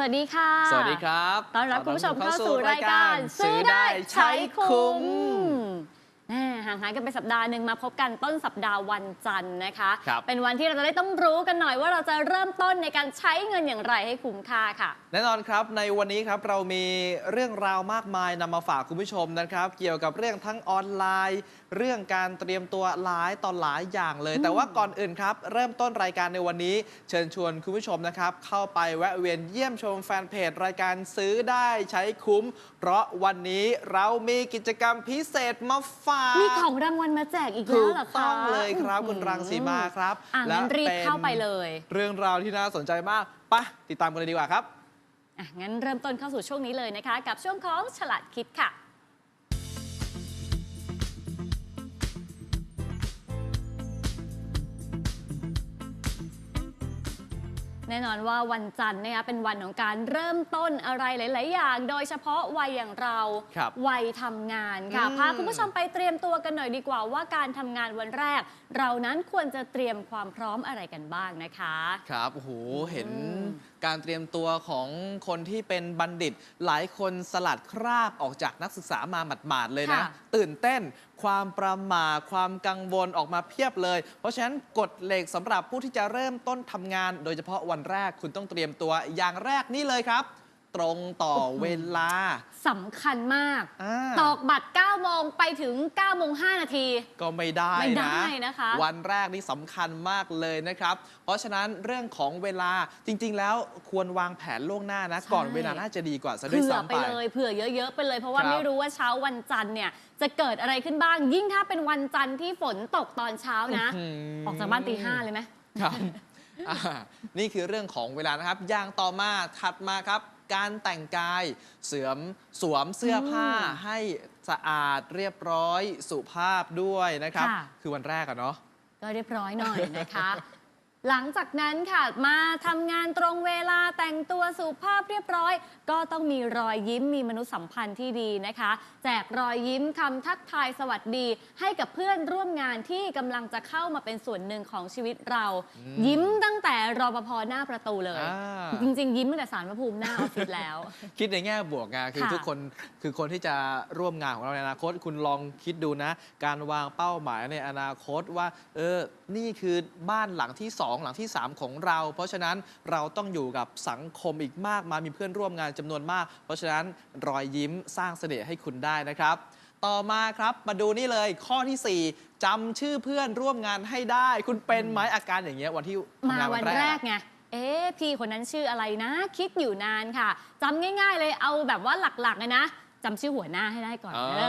วัสดีค่ะ สวัสดีครับต้อนรับคุณผู้ชมเข้าสู่รายการ ซื้อได้ใช้คุ้มแน่ห่างหายกันไปสัปดาห์หนึ่งมาพบกันต้นสัปดาห์วันจันทร์นะคะครับเป็นวันที่เราจะได้ต้องรู้กันหน่อยว่าเราจะเริ่มต้นในการใช้เงินอย่างไรให้คุ้มค่าค่ะ แน่นอนครับในวันนี้ครับเรามีเรื่องราวมากมายนำมาฝากคุณผู้ชมนะครับ เกี่ยวกับเรื่องทั้งออนไลน์ เรื่องการเตรียมตัวหลายต่อหลายอย่างเลย แต่ว่าก่อนอื่นครับ เริ่มต้นรายการในวันนี้ เชิญชวนคุณผู้ชมนะครับ เข้าไปแวะเวียนเยี่ยมชมแฟนเพจ รายการซื้อได้ใช้คุ้ม เพราะวันนี้เรามีกิจกรรมพิเศษมาฝากมีของรางวัลมาแจกอีกแล้ถูวกเหรอคะต้องเลยครับคุณอื้อหือรังสีมาครับอะงั้นรีบป็เข้าไปเลย เรื่องราวที่น่าสนใจมากไปะติดตามกันเลยดีกว่าครับอะงั้นเริ่มต้นเข้าสู่ช่วงนี้เลยนะคะ กับช่วงของฉลาดคิดค่ะ แน่นอนว่าวันจันทร์นะคะเป็นวันของการเริ่มต้นอะไรหลาย ๆ อย่าง โดยเฉพาะวัยอย่างเราครับวัยทำงานค่ะอืม พาคุณผู้ชมไปเตรียมตัวกันหน่อยดีกว่าว่าการทำงานวันแรก เรานั้นควรจะเตรียมความพร้อมอะไรกันบ้างนะคะ ครับโอ้โหเห็นอืมการเตรียมตัวของคนที่เป็นบัณฑิต หลายคนสลัดคราบออกจากนักศึกษามาหมาดๆเลยนะ ค่ะ ตื่นเต้น ความประหมาความกังวลออกมาเพียบเลย เพราะฉะนั้นกฎเหล็กสำหรับผู้ที่จะเริ่มต้นทำงาน โดยเฉพาะวันแรกคุณต้องเตรียมตัวอย่างแรกนี่เลยครับ ตรงต่อเวลา สำคัญมาก อ่า ตอกบัตร9โมงไปถึง9โมง5นาที ก็ไม่ได้ไม่ได้นะนะคะ วันแรกนี่สำคัญมากเลยนะครับ เพราะฉะนั้นเรื่องของเวลาจริง ๆ แล้วควรวางแผนล่วงหน้านะ ก่อนเวลาน่าจะดีกว่าซะด้วยเผื่อซ้ำไปไป เลยเผื่อเยอะ ๆ ไปเลย เพราะว่าครับไม่รู้ว่าเช้าวันจันทร์เนี่ยจะเกิดอะไรขึ้นบ้าง ยิ่งถ้าเป็นวันจันทร์ที่ฝนตกตอนเช้านะ อื้อหืออกจากบ้านตีห้าเลยไหม ครับ อ่านี่คือเรื่องของเวลานะครับ อย่างต่อมาถัดมาครับ การแต่งกายเสื่อมสวมเสื้อผ้าอืมให้สะอาดเรียบร้อยสุภาพด้วยนะครับ ค่ะ คือวันแรกอะเนาะ ก็เรียบร้อยหน่อยนะคะ หลังจากนั้นค่ะมาทำงานตรงเวลาแต่งตัวสุภาพเรียบร้อย ก็ต้องมีรอยยิ้มมีมนุษยสัมพันธ์ที่ดีนะคะ แจกรอยยิ้มคำทักทายสวัสดี ให้กับเพื่อนร่วมงานที่กำลังจะเข้ามาเป็นส่วนหนึ่งของชีวิตเราอืมยิ้มตั้งแต่รปภหน้าประตูเลยอ่าจริง ๆ ยิ้มตั้งแต่สารพระภูมิหน้าออฟฟิศแล้ว คิดในแง่บวกไงคือค่ะทุกคนคือคนที่จะร่วมงานของเราในอนาคต คุณลองคิดดูนะ การวางเป้าหมายในอนาคตว่าเออนี่คือบ้านหลังที่2 หลังที่ 3 ของเรา เพราะฉะนั้นเราต้องอยู่กับสังคมอีกมากมายมีเพื่อนร่วมงานจำนวนมาก เพราะฉะนั้นรอยยิ้มสร้างเสน่ห์ให้คุณได้นะครับ ต่อมาครับมาดูนี่เลยข้อที่ 4จำชื่อเพื่อนร่วมงานให้ได้ คุณเป็นไหมอาการอย่างเงี้ยวันที่ทำมางานวัวันนแรแรกกไงเอ๊ะพี่คนนั้นชื่ออะไรนะ คิดอยู่นานค่ะจำง่าย ๆ เลยเอาแบบว่าหลักๆเลยนะจำชื่อหัวหน้าให้ได้ก่อนอ๋อเอ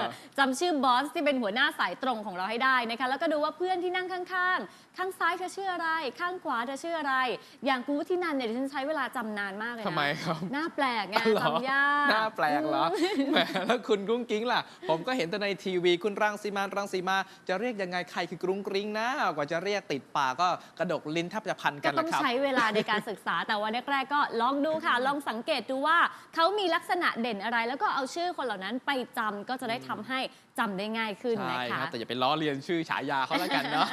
อจำชื่อบอสที่เป็นหัวหน้าสายตรงของเราให้ได้นะคะ แล้วก็ดูว่าเพื่อนที่นั่งข้างๆข้างซ้ายเธอชื่ออะไร ข้างขวาเธอชื่ออะไร อย่างคุณวุฒินันเนี่ยดิฉันใช้เวลาจำนานมากเลยนะทำไมครับ หน้าแปลกไงอ๋อเหรอจำยากหน้าแปลกเหรอแหมแล้วคุณกุ้งกิ้งล่ะ ผมก็เห็นแต่ในทีวีคุณรังสีมารังสีมา จะเรียกยังไงใครคือกรุ้งกริ้งนะ กว่าจะเรียกติดปากก็กระดกลิ้นแทบจะพันกัก็นต้นะองครับ ใช้เวลาในการศึกษา แต่วันแรกๆก็ลองดูค่ะ ลองสังเกตดูว่าเขามีลักษณะเด่นอะไร แล้วก็เอาชื่อคนเหล่านั้นไปจำก็จะได้ทำให้ จำได้ง่ายขึ้นใช่นะคคะรับแต่อย่าไปล้อเลียนชื่อฉายาเขาแล้วกันเนาะ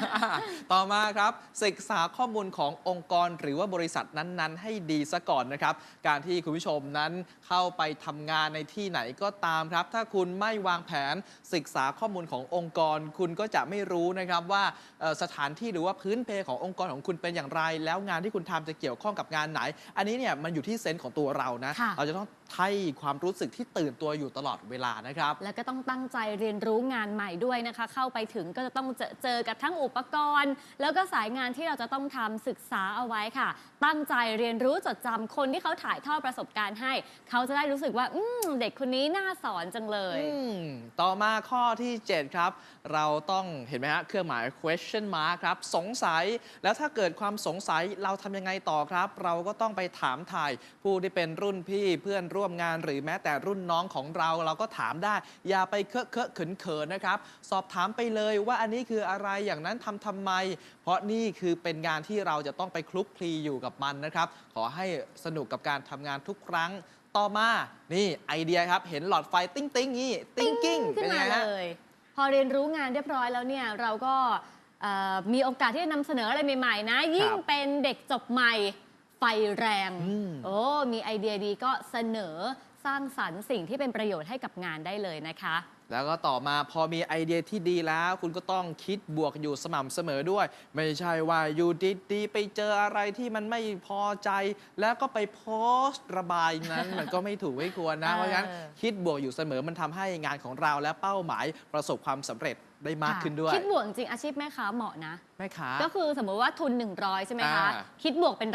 ต่อมาครับศึกษาข้อมูลขององค์กรหรือว่าบริษัทนั้นๆ ให้ดีซะก่อนนะครับ การที่คุณผู้ชมนั้นเข้าไปทำงานในที่ไหนก็ตามครับ ถ้าคุณไม่วางแผนศึกษาข้อมูลขององค์กร คุณก็จะไม่รู้นะครับว่าเอ่อสถานที่หรือว่าพื้นเพขององค์กรของคุณเป็นอย่างไร แล้วงานที่คุณทำจะเกี่ยวข้องกับงานไหน อันนี้เนี่ยมันอยู่ที่เซนส์ของตัวเรานะ ค่ะ เราจะต้องให้ความรู้สึกที่ตื่นตัวอยู่ตลอดเวลานะครับ แล้วก็ต้องตั้งใจเรียนรู้งานใหม่ด้วยนะคะ เข้าไปถึงก็จะต้องเจอเจอกับทั้งอุปกรณ์ แล้วก็สายงานที่เราจะต้องทำศึกษาเอาไว้ค่ะ ตั้งใจเรียนรู้จดจำคนที่เขาถ่ายทอดประสบการณ์ให้ เขาจะได้รู้สึกว่าอืมเด็กคนนี้น่าสอนจังเลยอืมต่อมาข้อที่ 7 ครับ เราต้องเห็นไหมฮะเครื่องหมาย question mark ครับสงสัยแล้วถ้าเกิดความสงสัยเราทำยังไงต่อครับ เราก็ต้องไปถามถ่ายผู้ที่เป็นรุ่นพี่เพื่อนร่วมงาน หรือแม้แต่รุ่นน้องของเราเราก็ถามได้ อย่าไปเคอะเคอะเขินเขินๆนะครับ สอบถามไปเลยว่าอันนี้คืออะไรอย่างนั้นทำทำไม เพราะนี่คือเป็นงานที่เราจะต้องไปคลุกคลีอยู่กับมันนะครับ ขอให้สนุกกับการทำงานทุกครั้งต่อมานี่ไอเดียครับ เห็นหลอดไฟติ้งติ้งๆนี่ติ้งกิ้งขึ้นมาเลยพอเรียนรู้งานเรียบร้อยแล้วเนี่ยเราก็เอ่อมีโอกาสที่จะนำเสนออะไรใหม่ ๆ นะ ยิ่งเป็นเด็กจบใหม่ ไฟแรงอืมโอ้มีไอเดียดีก็เสนอสร้างสรรค์สิ่งที่เป็นประโยชน์ให้กับงานได้เลยนะคะ แล้วก็ต่อมาพอมีไอเดียที่ดีแล้ว คุณก็ต้องคิดบวกอยู่สม่ำเสมอด้วย ไม่ใช่ว่าอยู่ดีๆไปเจออะไรที่มันไม่พอใจ แล้วก็ไปโพสต์ระบายนั้น มันก็ไม่ถูกไม่ควรนะเออเพราะฉะนั้นคิดบวกอยู่เสมอมันทำให้งานของเราและเป้าหมายประสบความสำเร็จ ได้มากขึ้นด้วย คิดบวกจริงๆอาชีพแม่ค้าเหมาะนะ แม่ค้า ก็คือสมมติว่าทุน 100 ใช่ไหมคะ อ่า คิดบวกเป็น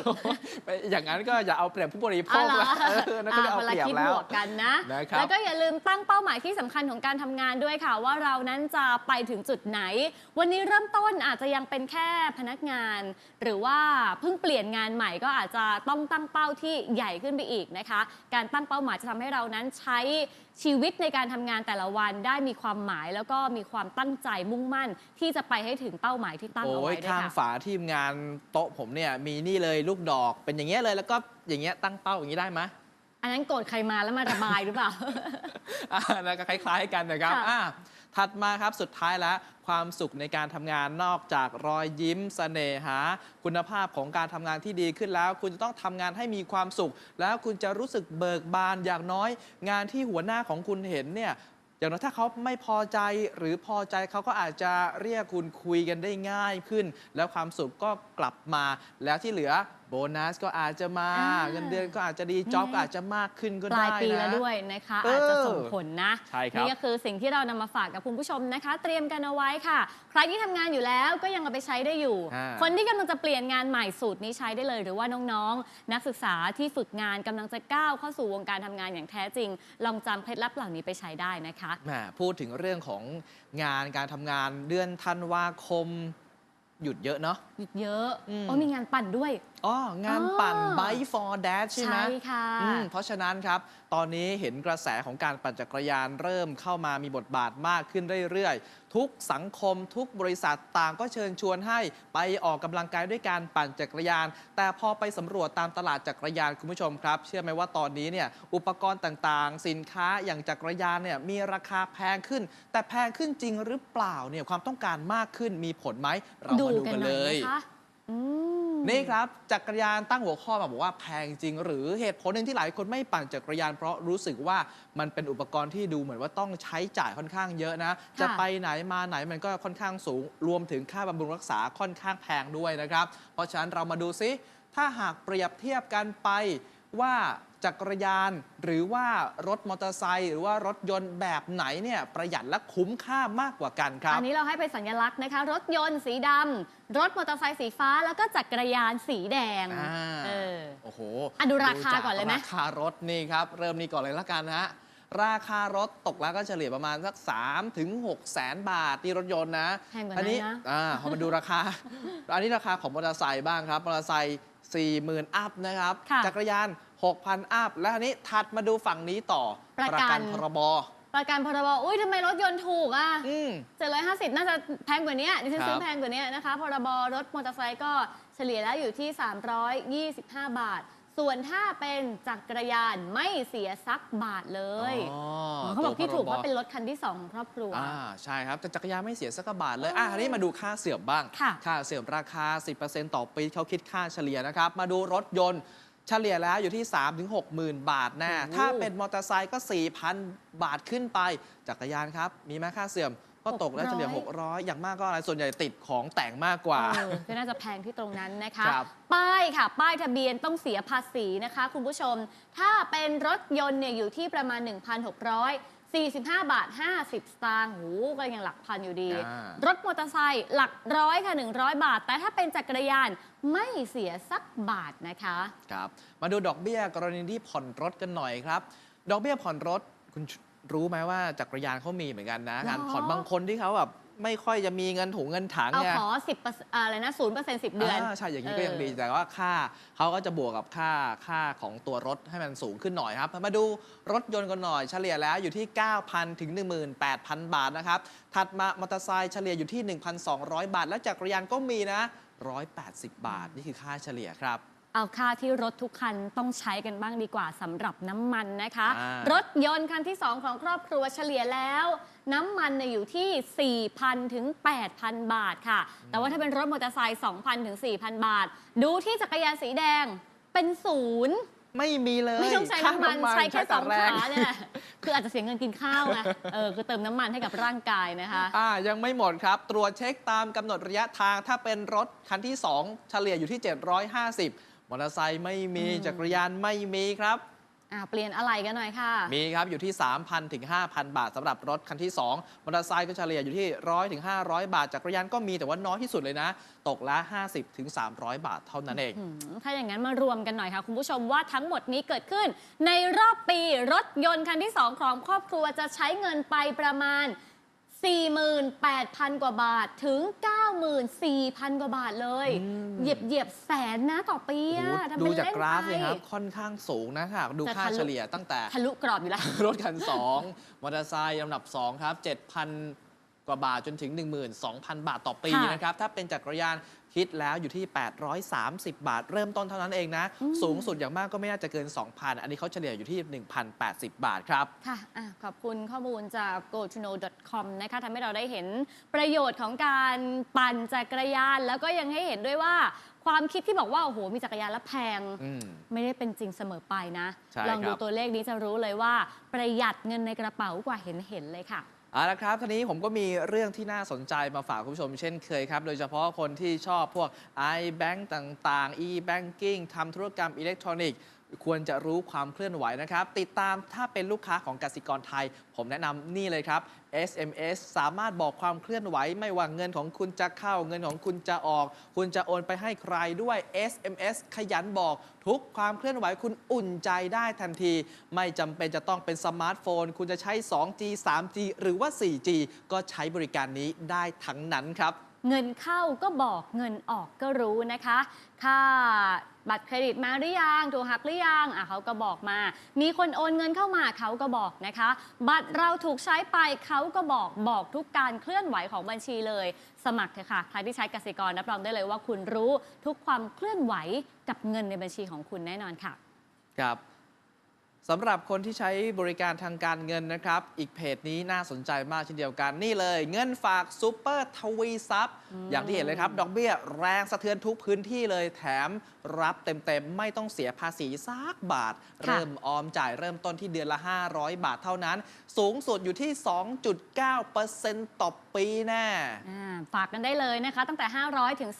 150ไปอย่างนั้นก็อย่าเอาเปรียบผู้บริโภอ๋อคเหรอละเออนั่นก็ได้เอาวลเปรียบคิดแล้บว วกกันนะ นะครับ แล้วก็อย่าลืมตั้งเป้าหมายที่สำคัญของการทำงานด้วยค่ะ ว่าเรานั้นจะไปถึงจุดไหน วันนี้เริ่มต้นอาจจะยังเป็นแค่พนักงาน หรือว่าเพิ่งเปลี่ยนงานใหม่ก็อาจจะต้องตั้งเป้าที่ใหญ่ขึ้นไปอีกนะคะ การตั้งเป้าหมายจะทำให้เรานั้นใช้ชีวิตในการทำงานแต่ละวันได้มีความหมายแล้วก็มีความตั้งใจมุ่งมั่น ที่จะไปให้ถึงเป้าหมายที่ตั้งเอาโอ้ไว้ยด้วยข้างค่ะ ฝาทีมงานโต๊ะผมเนี่ยมีนี่เลยลูกดอกเป็นอย่างเงี้ยเลยแล้วก็อย่างเงี้ยตั้งเป้าอย่างนี้ได้ไหมอันนั้นโกรธใครมาแล้วมาระบายหรือเปล่า อ่านะก็คล้าย ๆ กันนะครับค่ะ อ่า ถัดมาครับสุดท้ายแล้วความสุขในการทำงานนอกจากรอยยิ้มสเสน่หา คุณภาพของการทำงานที่ดีขึ้นแล้ว คุณจะต้องทำงานให้มีความสุข แล้วคุณจะรู้สึกเบิกบานอย่างน้อย งานที่หัวหน้าของคุณเห็นเนี่ยอย่างน้อยถ้าเขาไม่พอใจหรือพอใจเขาก็อาจจะเรียกคุณคุยกันได้ง่ายขึ้น แล้วความสุขก็กลับมาแล้วที่เหลือ โบนัสก็อาจจะมาอ่า เงินเดือนก็อาจจะดีจ็อบก็อาจจะมากขึ้นก็ปได้ลายปีนะแล้วด้วยนะคะ เออออาจจะส่งผลนะใช่ครับ นี่ก็คือสิ่งที่เรานำมาฝากกับคุณผู้ชมนะคะ เตรียมกันเอาไว้ค่ะ ใครที่ทำงานอยู่แล้วก็ยังเอาไปใช้ได้อยู่ อ่า คนที่กำลังจะเปลี่ยนงานใหม่สูตรนี้ใช้ได้เลย หรือว่าน้องๆ นักศึกษาที่ฝึกงานกำลังจะก้าวเข้าสู่วงการทำงานอย่างแท้จริง ลองจำเคล็ดลับเหล่านี้ไปใช้ได้นะคะ แหมพูดถึงเรื่องของงานการทำงานเดือนธันวาคม หยุดเยอะเนาะ หยุดเยอะอืม โอ้มีงานปั่นด้วย อ๋องานปั่น อ๋อ Bike for Dad ใช่ไหมใช่ค่ะ อืมเพราะฉะนั้นครับ ตอนนี้เห็นกระแสของการปั่นจักรยานเริ่มเข้ามามีบทบาทมากขึ้นเรื่อยๆ ทุกสังคมทุกบริษัทต่างก็เชิญชวนให้ไปออกกำลังกายด้วยการปั่นจักรยาน แต่พอไปสำรวจตามตลาดจักรยานคุณผู้ชมครับ เชื่อไหมว่าตอนนี้เนี่ยอุปกรณ์ต่างๆ สินค้าอย่างจักรยานเนี่ยมีราคาแพงขึ้น แต่แพงขึ้นจริงหรือเปล่าเนี่ยความต้องการมากขึ้นมีผลไหมเรามาดูกักันหน่เลอยย นะคะอืมนี่ครับจักรยานตั้งหัวข้อมาบอกว่าแพงจริง หรือเหตุผลหนึ่งที่หลายคนไม่ปั่นจักรยานเพราะรู้สึกว่ามันเป็นอุปกรณ์ที่ดูเหมือนว่าต้องใช้จ่ายค่อนข้างเยอะนะ จะไปไหนมาไหนมันก็ค่อนข้างสูง รวมถึงค่าบำรุงรักษาค่อนข้างแพงด้วยนะครับ เพราะฉะนั้นเรามาดูซิถ้าหากเปรียบเทียบกันไป ว่าจักรยานหรือว่ารถมอเตอร์ไซค์หรือว่ารถยนต์แบบไหนเนี่ยประหยัดและคุ้มค่ามากกว่ากันครับ อันนี้เราให้เป็นสัญลักษณ์นะคะ รถยนต์สีดำรถมอเตอร์ไซค์สีฟ้าแล้วก็จักรยานสีแดงอ่า เออ โอ้โหอะดูราคาจก่อนเลยไหมราคารถนี่ครับ เริ่มนี่ก่อนเลยละกันนะฮะ ราคารถตกแล้วก็เฉลี่ยประมาณสัก3ถึง6แสนบาทที่รถยนต์นะแพงกว่าอันั้นนี้นะ อ่าพอมาดูราคา อันนี้ราคาของมอเตอร์ไซค์บ้างครับ มอเตอร์ไซค์ 40,000 อัพนะครับค่ะจักรยาน 6,000 อัพ และอันนี้ถัดมาดูฝั่งนี้ต่อประกัน พรบประกันพรบอุ้ยทำไมรถยนต์ถูกอะอืม 750 น่าจะแพงกว่านี้ดิฉันครับ ซื้อแพงกว่านี้นะคะ พรบรถมอเตอร์ไซค์ก็เฉลี่ยแล้วอยู่ที่ 325 บาท ส่วนถ้าเป็นจักรยานไม่เสียสักบาทเลย อ๋อเขาบอกตัวที่ถูกพรบว่าเป็นรถคันที่สองของครอบครัว อ่าใช่ครับแต่จักรยานไม่เสียสักกระบาทเลยอะอันนี้มาดูค่าเสื่อมบ้าง ค่ะ ค่าเสื่อมราคา 10%ต่อปีเขาคิดค่าเฉลี่ยนะครับ มาดูรถยนต์เฉลี่ยแล้วอยู่ที่3ถึง6หมื่นบาทแน่โอ้โห ถ้าเป็นมอเตอร์ไซค์ก็ 4,000 บาทขึ้นไป จักรยานครับ มีไหมค่าเสื่อม ก็ตกแล้วเฉลี่ย 600 อย่างมากก็อะไร ส่วนใหญ่ติดของแต่งมากกว่า เออก็น่าจะแพงที่ตรงนั้นนะคะ ครับป้ายค่ะ ป้ายทะเบียนต้องเสียภาษีนะคะ คุณผู้ชม ถ้าเป็นรถยนต์เนี่ยอยู่ที่ประมาณ 1,645 บาท 50 สตางค์หูก็ยังหลักพันอยู่ดี อ่ารถมอเตอร์ไซค์หลักร้อยค่ะ 100 บาท แต่ถ้าเป็นจักรยานไม่เสียสักบาทนะคะ ครับ มาดูดอกเบี้ยกรณีที่ผ่อนรถกันหน่อยครับ ดอกเบี้ยผ่อนรถคุณ รู้ไหมว่าจักรยานเขามีเหมือนกันนะหรอการผ่อนบางคนที่เขาแบบไม่ค่อยจะมีเงินถุงเงินถังเอาเนี่ยขอ10%อะไรนะ0% 10เดือนาใช่อย่างนี้ก็ยังดีแต่ว่าค่าเขาก็จะบวกกับค่าค่าของตัวรถให้มันสูงขึ้นหน่อยครับ มาดูรถยนต์กันหน่อยเฉลี่ยแล้วอยู่ที่ 9,000 ถึง 18,000 บาทนะครับ ถัดมามอเตอร์ไซค์เฉลี่ยอยู่ที่ 1,200 บาท และจักรยานก็มีนะ 180 บาท นี่คือค่าเฉลี่ยครับ เอาค่าที่รถทุกคันต้องใช้กันบ้างดีกว่าสำหรับน้ำมันนะคะ อ่ารถยนต์คันที่ 2 ของครอบครัวเฉลี่ยแล้ว น้ำมันเนี่ยอยู่ที่ 4,000 ถึง 8,000 บาทค่ะ แต่ว่าถ้าเป็นรถมอเตอร์ไซค์2,000 ถึง 4,000 บาท ดูที่จักรยานสีแดงเป็นศูนย์ ไม่มีเลยไม่ต้องใช้น้ำมันค่าใช้แค่สองแต่รขาเนี่ยแหละคืออาจจะเสียเงินกินข้าวไงเออคือเติมน้ำมันให้กับร่างกายนะคะ อ่ายังไม่หมดครับ ตรวจเช็คตามกำหนดระยะทางถ้าเป็นรถคันที่ 2 เฉลี่ยอยู่ที่ 750 มอเตอร์ไซค์ไม่มีอืมจักรยานไม่มีครับ อ่าเปลี่ยนอะไรกันหน่อยค่ะ มีครับอยู่ที่ 3,000ถึง5,000 บาทสำหรับรถคันที่ 2มอเตอร์ไซค์ก็เฉลี่ยอยู่ที่ 100ถึง500 บาทจักรยานก็มีแต่ว่าน้อยที่สุดเลยนะ ตกละ 50ถึง300 บาทเท่านั้นเองอืมถ้าอย่างนั้นมารวมกันหน่อยค่ะ คุณผู้ชมว่าทั้งหมดนี้เกิดขึ้น ในรอบปีรถยนต์คันที่ 2 ของครอบครัวจะใช้เงินไปประมาณ 48,000 กว่าบาทถึง 94,000 กว่าบาทเลย อืม เหยียบเหยียบแสนนะต่อปีโอ้อะโหทำดูเป็นจากเล่นกราฟไปเลยครับค่อนข้างสูงนะค่ะดูจะค่าทะลุ เฉลี่ยตั้งแต่ ทะลุกรอบอยู่แล้ว รถคัน 2 มอเตอร์ไซค์ลำดับ 2 ครับ 7,000 กว่าบาทจนถึง 12,000 บาทต่อปีค่ะ นะครับ ถ้าเป็นจักรยาน คิดแล้วอยู่ที่ 830 บาท เริ่มต้นเท่านั้นเองนะ สูงสุดอย่างมากก็ไม่น่าจะเกิน 2,000 อันนี้เขาเฉลี่ยอยู่ที่ 1,080 บาทครับ ค่ะอะขอบคุณข้อมูลจาก go to know com นะคะทำให้เราได้เห็นประโยชน์ของการปั่นจักรยาน แล้วก็ยังให้เห็นด้วยว่าความคิดที่บอกว่า โอ้โห มีจักรยานแล้วแพงอืมไม่ได้เป็นจริงเสมอไปนะใช่ลองดูครับตัวเลขนี้จะรู้เลยว่า ประหยัดเงินในกระเป๋ากว่าเห็นเห็นๆเลยค่ะ เอาละครับทีนี้ผมก็มีเรื่องที่น่าสนใจมาฝากคุณผู้ชมเช่นเคยครับ โดยเฉพาะคนที่ชอบพวก i-bank ต่างๆ e-banking ทำธุรกรรมอิเล็กทรอนิกส์ ควรจะรู้ความเคลื่อนไหวนะครับ ติดตามถ้าเป็นลูกค้าของกสิกรไทย ผมแนะนำนี่เลยครับ SMS สามารถบอกความเคลื่อนไหว ไม่ว่าเงินของคุณจะเข้าเงินของคุณจะออก คุณจะโอนไปให้ใครด้วย SMS ขยันบอกทุกความเคลื่อนไหวคุณอุ่นใจได้ทันที ไม่จำเป็นจะต้องเป็นสมาร์ทโฟน คุณจะใช้ 2G 3G หรือว่า 4G ก็ใช้บริการนี้ได้ทั้งนั้นครับ เงินเข้าก็บอกเงินออกก็รู้นะคะค่าบัตรเครดิตมาหรือยังถูกหักหรือยังอะเขาก็บอกมา มีคนโอนเงินเข้ามาเขาก็บอกนะคะ บัตรเราถูกใช้ไปเขาก็บอกบอกทุกการเคลื่อนไหวของบัญชีเลย สมัครเถอะค่ะ ใครที่ใช้กสิกรรับรองได้เลยว่าคุณรู้ทุกความเคลื่อนไหวกับเงินในบัญชีของคุณแน่นอนค่ะ ครับ สำหรับคนที่ใช้บริการทางการเงินนะครับ อีกเพจนี้น่าสนใจมากเช่นเดียวกันนี่เลย เงินฝากซูเปอร์ทวีซับอย่างที่เห็นเลยครับ ดอกเบี้ยแรงสะเทือนทุกพื้นที่เลยแถมรับเต็ม ๆ ไม่ต้องเสียภาษีสักบาทค่ะเริ่มออมจ่ายเริ่มต้นที่เดือนละ 500 บาทเท่านั้น สูงสุดอยู่ที่ 2.9%ต่อปีแน่อ่าฝากกันได้เลยนะคะ ตั้งแต่ 500 ถึง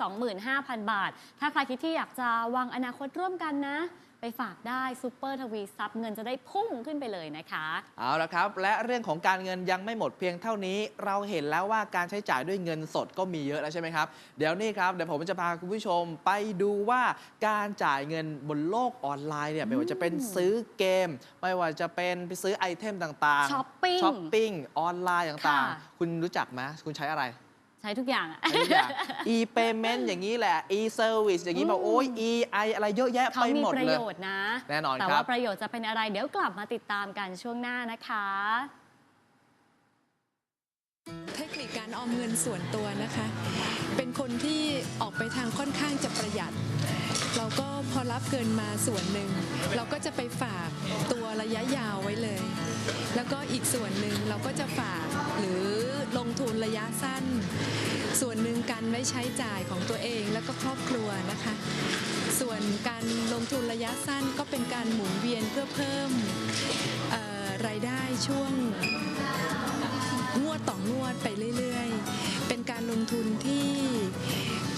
25,000 บาท ถ้าใครคิดที่อยากจะวางอนาคตร่วมกันนะ ไปฝากได้ซูเปอร์ทวีซับเงินจะได้พุ่งขึ้นไปเลยนะคะ เอาละครับ และเรื่องของการเงินยังไม่หมดเพียงเท่านี้ เราเห็นแล้วว่าการใช้จ่ายด้วยเงินสดก็มีเยอะแล้วใช่ไหมครับ เดี๋ยวนี้ครับเดี๋ยวผมจะพาคุณผู้ชมไปดูว่าการจ่ายเงินบนโลกออนไลน์เนี่ยไม่ว่าจะเป็นซื้อเกม ไม่ว่าจะเป็นไปซื้อไอเทมต่างๆช้อปปิ้งช้อปปิ้งออนไลน์ต่างค่ะๆคุณรู้จักไหมคุณใช้อะไร ใช้ทุกอย่างอะใช้ทุกอย่าง e-payment อย่างนี้แหละ e-service อย่างนี้แบบโอ้ย e-i อะไรเยอะแยะเขาไปมีหมดประเลโยย ชน์นะ แน่นอนแต่ครัว่าบประโยชน์จะเป็นอะไร เดี๋ยวกลับมาติดตามกันช่วงหน้านะคะ เทคนิคการออมเงินส่วนตัวนะคะ เป็นคนที่ออกไปทางค่อนข้างจะประหยัด เราก็พอรับเกินมาส่วนหนึ่ง เราก็จะไปฝากตัวระยะยาวไว้เลย แล้วก็อีกส่วนหนึ่งเราก็จะฝากหรือ ลงทุนระยะสั้น ส่วนหนึ่งการไว้ใช้จ่ายของตัวเองแล้วก็ครอบครัวนะคะ ส่วนการลงทุนระยะสั้นก็เป็นการหมุนเวียนเพื่อเพิ่มรายได้ช่วงงวดต่องวดไปเรื่อยๆ เป็นการลงทุนที่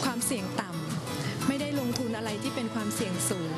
ความเสี่ยงต่ำไม่ได้ลงทุนอะไรที่เป็นความเสี่ยงสูง